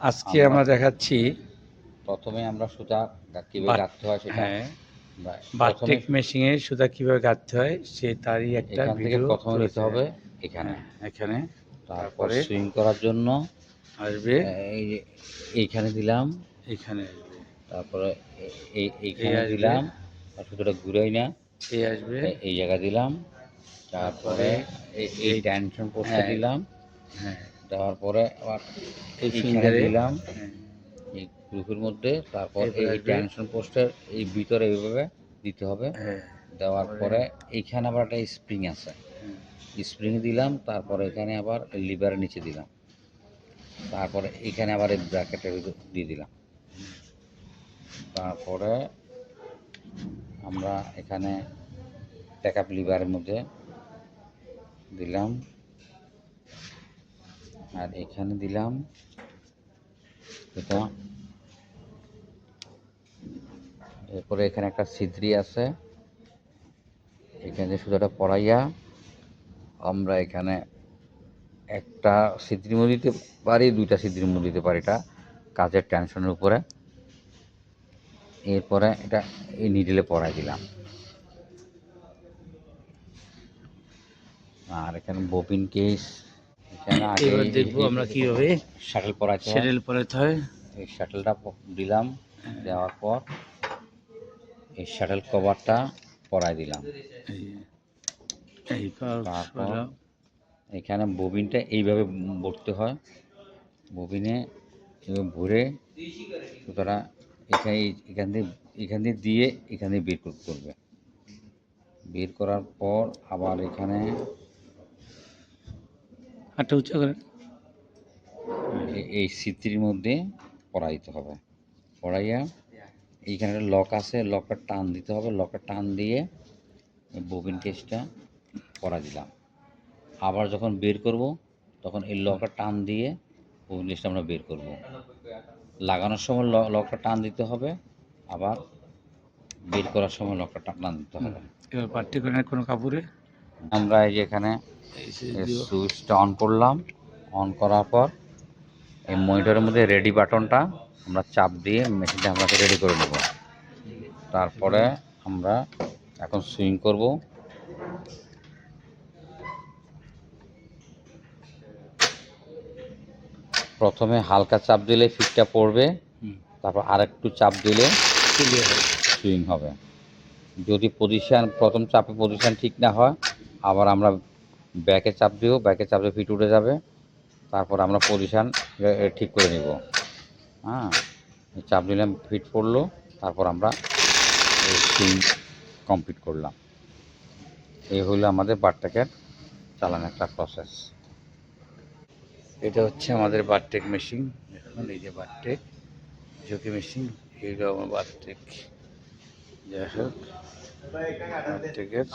আজকে আমরা- দেখাচ্ছি প্রথমে আমরা সুতা কীভাবে গাঁথতে হয় সেটা হ্যাঁ। বা- প্রথমে বারটেক মেশিনে সুতা কীভাবে গাঁথতে হয় সে তারই একটা ভিডিও প্রথমে নিতে হবে এখানে। হ্যাঁ, এখানে। তারপরে সুইং করার জন্য আসবে। এই যে এইখানে দিলাম। এখানে তারপরে এই এইখানে দিলাম। আর সুতোটা ঘুরাই না। এই আসবে। এই জায়গা দিলাম। তারপরে এই- টেনশন পোস্টে হ্যাঁ। দিলাম। হ্যাঁ। দেওয়ার পরে আবার এই ফিঙ্গারে দিলাম। হ্যাঁ, এই গ্রুপের মধ্যে তারপর এই। টেনশন পোস্টের এই ভিতরে এইভাবে দিতে হবে। হ্যাঁ। দেওয়ার পরে এইখানে আবার একটা স্প্রিং আছে। হ্যাঁ। স্প্রিং দিলাম তারপরে এখানে আবার লিভারের নিচে দিলাম। তারপরে এখানে আবার এই ব্র্যাকেটের দিয়ে দিলাম। তারপরে আমরা এখানে ট্যাকআপ লিভারের মধ্যে দিলাম। আর এখানে দিলাম এটা। এরপরে এখানে একটা ছিদ্রি আছে। এখানে যে সুতোটা পড়াইয়া আমরা এখানে একটা ছিদ্রির মধ্যে দিতে পারি, দুইটা ছিদ্রির মধ্যে দিতে পারি এটা কাজের টেনশনের উপরে। এরপরে এটা এই নিডেলে পড়াই দিলাম। আর এখানে ববিন কেস এবার দেখব আমরা কীভাবে শাটল পরাইতে সেটেল পড়াতে হয়। এই শাটলটা দিলাম দেওয়ার পর এই শাটল কভারটা পরাই দিলাম। তারপর। এখানে ববিনটা এইভাবে ভরতে হয়। ববিনে ভরে সুতরাং এখানে এখান দিয়ে এখান দিয়ে দিয়ে এখান দিয়ে বের করবে বের করার পর আবার এখানে হাতটা উঁচু করেন এই স্মৃতির মধ্যে পড়াই দিতে হবে। পড়াইয়া এইখানে একটা লক আছে লকটা টান দিতে হবে। লকটা টান দিয়ে ববিন কেসটা পড়া দিলাম। আবার যখন বের করব তখন এই লকটা টান দিয়ে ববিন কেসটা আমরা বের করব। লাগানোর সময় লকটা টান দিতে হবে। আবার বের করার সময় লকটা টান দিতে হবে। এবার পার্টি কোনো কাপড়ে? আমরা এই যে এখানে। সুইচটা অন করলাম। অন করার পর এই মনিটরের মধ্যে রেডি বাটনটা আমরা চাপ দিয়ে মেশিনটা আমরা রেডি করে নেব। তারপরে আমরা এখন সুইং করব। প্রথমে হালকা চাপ দিলে ফিটটা পড়বে। তারপর আরেকটু চাপ দিলে। সুইং হবে। যদি পজিশান প্রথম চাপে পজিশান ঠিক না হয় আবার আমরা ব্যাকে চাপ দিব, ব্যাকে চাপ দিয়ে ফিট উঠে যাবে। তারপর আমরা পজিশান ঠিক করে নিব। হ্যাঁ চাপ দিলাম ফিট পড়ল। তারপর আমরা সুইং কমপ্লিট করলাম। এই হলো আমাদের বারটাকের চালানোর একটা প্রসেস এটা হচ্ছে আমাদের বারটেক মেশিন দেখুন এই যে বারটেক ঝুঁকি মেশিন এইগুলো আমার বারটেক যাই হোক বারটেকের